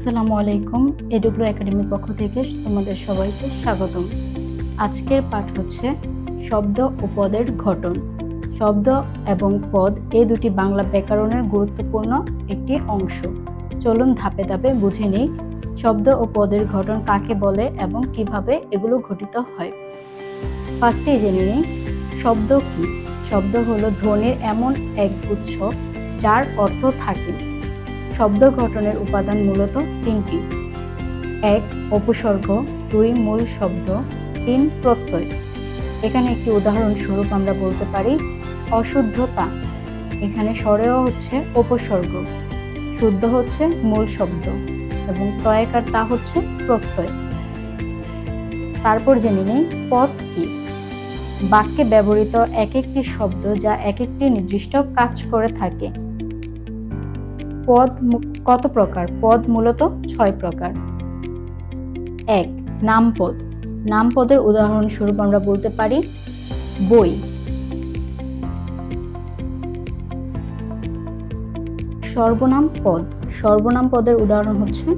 আসসালামু আলাইকুম এডব্লিউ একাডেমির পক্ষ থেকে তোমাদের সবাইকে স্বাগতম। আজকের পাঠ হচ্ছে শব্দ ও পদের গঠন। শব্দ এবং পদ এই দুটি বাংলা ব্যাকরণের গুরুত্বপূর্ণ একটি অংশ। চলুন ধাপে ধাপে বুঝে নিই শব্দ ও পদের গঠন কাকে বলে এবং কীভাবে এগুলো ঘটিত হয়। ফার্স্টেই জেনে নিই, শব্দ কি? শব্দ হলো ধ্বনির এমন এক গুচ্ছ যার অর্থ থাকে। শব্দ গঠনের উপাদান মূলত তিনটি। এক উপসর্গ দুই, মূল শব্দ, তিন, প্রত্যয়। এখানে একটি উদাহরণস্বরূপ আমরা বলতে পারি, অশুদ্ধতা। এখানে স্বরেও হচ্ছে উপসর্গ শুদ্ধ হচ্ছে মূল শব্দ এবং তয়কার তা হচ্ছে প্রত্যয়। তারপর জেনে নিই পদ কি? বাক্যে ব্যবহৃত এক একটি শব্দ যা এক একটি নির্দিষ্ট কাজ করে থাকে। পদ কত প্রকার? পদ মূলত ছয় প্রকার। এক, নামপদ। নামপদের উদাহরণস্বরূপ আমরা বলতে পারি বই। সর্বনাম পদ। সর্বনাম পদের উদাহরণ হচ্ছে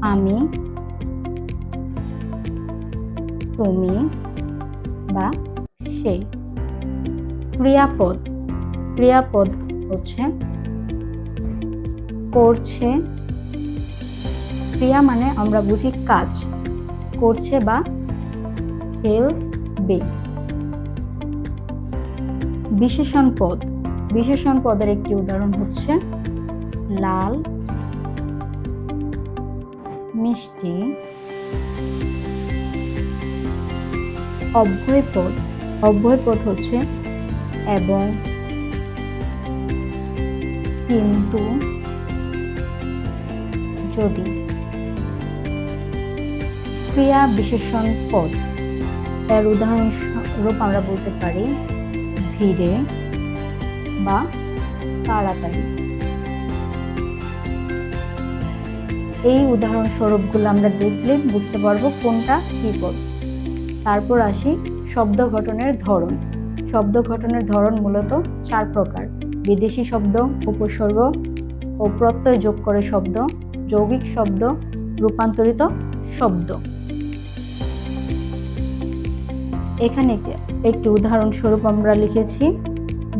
আমি, তুমি বা সে। ক্রিয়াপদ। ক্রিয়াপদ হচ্ছে করছে। ক্রিয়া মানে আমরা বুঝি কাজ। করছে বা খেলবে। বিশেষণ পদ। বিশেষণ পদের একটি উদাহরণ হচ্ছে লাল, মিষ্টি অব্যয় পদ। অব্যয় পদ হচ্ছে এবং কিন্তু যদি। ক্রিয়া বিশেষণ পদ। এর উদাহরণস্বরূপ আমরা বলতে পারি ধীরে বা তাড়াতাড়ি। এই উদাহরণস্বরূপগুলো আমরা দেখলে বুঝতে পারব কোনটা কি পদ। তারপর আসি শব্দ গঠনের ধরন। শব্দ গঠনের ধরন মূলত চার প্রকার। বিদেশি শব্দ, উপসর্গ ও প্রত্যয় যোগ করে শব্দ। যৌগিক শব্দ, রূপান্তরিত শব্দ। এখানে একটি- উদাহরণস্বরূপ আমরা লিখেছি,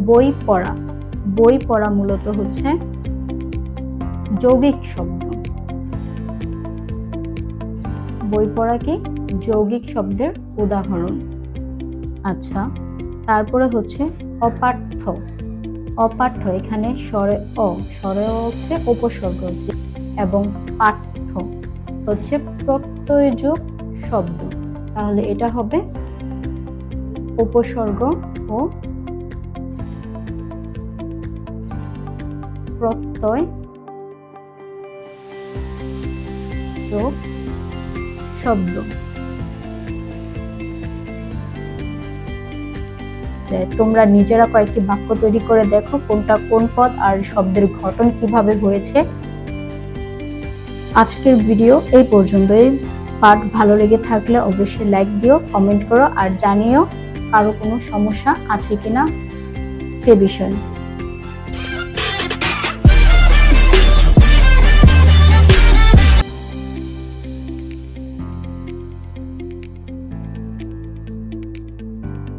বই পড়া। বই পড়া মূলত হচ্ছে যৌগিক শব্দ। বই পড়া কি? যৌগিক শব্দের উদাহরণ। আচ্ছা তারপরে হচ্ছে অপাঠ্য। অপাঠ্য এখানে স্বরে অ, স্বরে হচ্ছে উপসর্গ। হচ্ছে এবং পাঠ্য হচ্ছে প্রত্যয়যোগ শব্দ। তাহলে এটা হবে উপসর্গ ও প্রত্যয় যোগ শব্দ। তোমরা নিজেরা কয়েকটি বাক্য তৈরি করে দেখো কোনটা কোন পদ আর শব্দের গঠন কীভাবে হয়েছে। আজকের ভিডিও এই পর্যন্তই। পার্ট ভালো লেগে থাকলে অবশ্যই লাইক দিও, কমেন্ট করো আর জানিও কারও কোনো সমস্যা আছে কিনা সে বিষয়ে।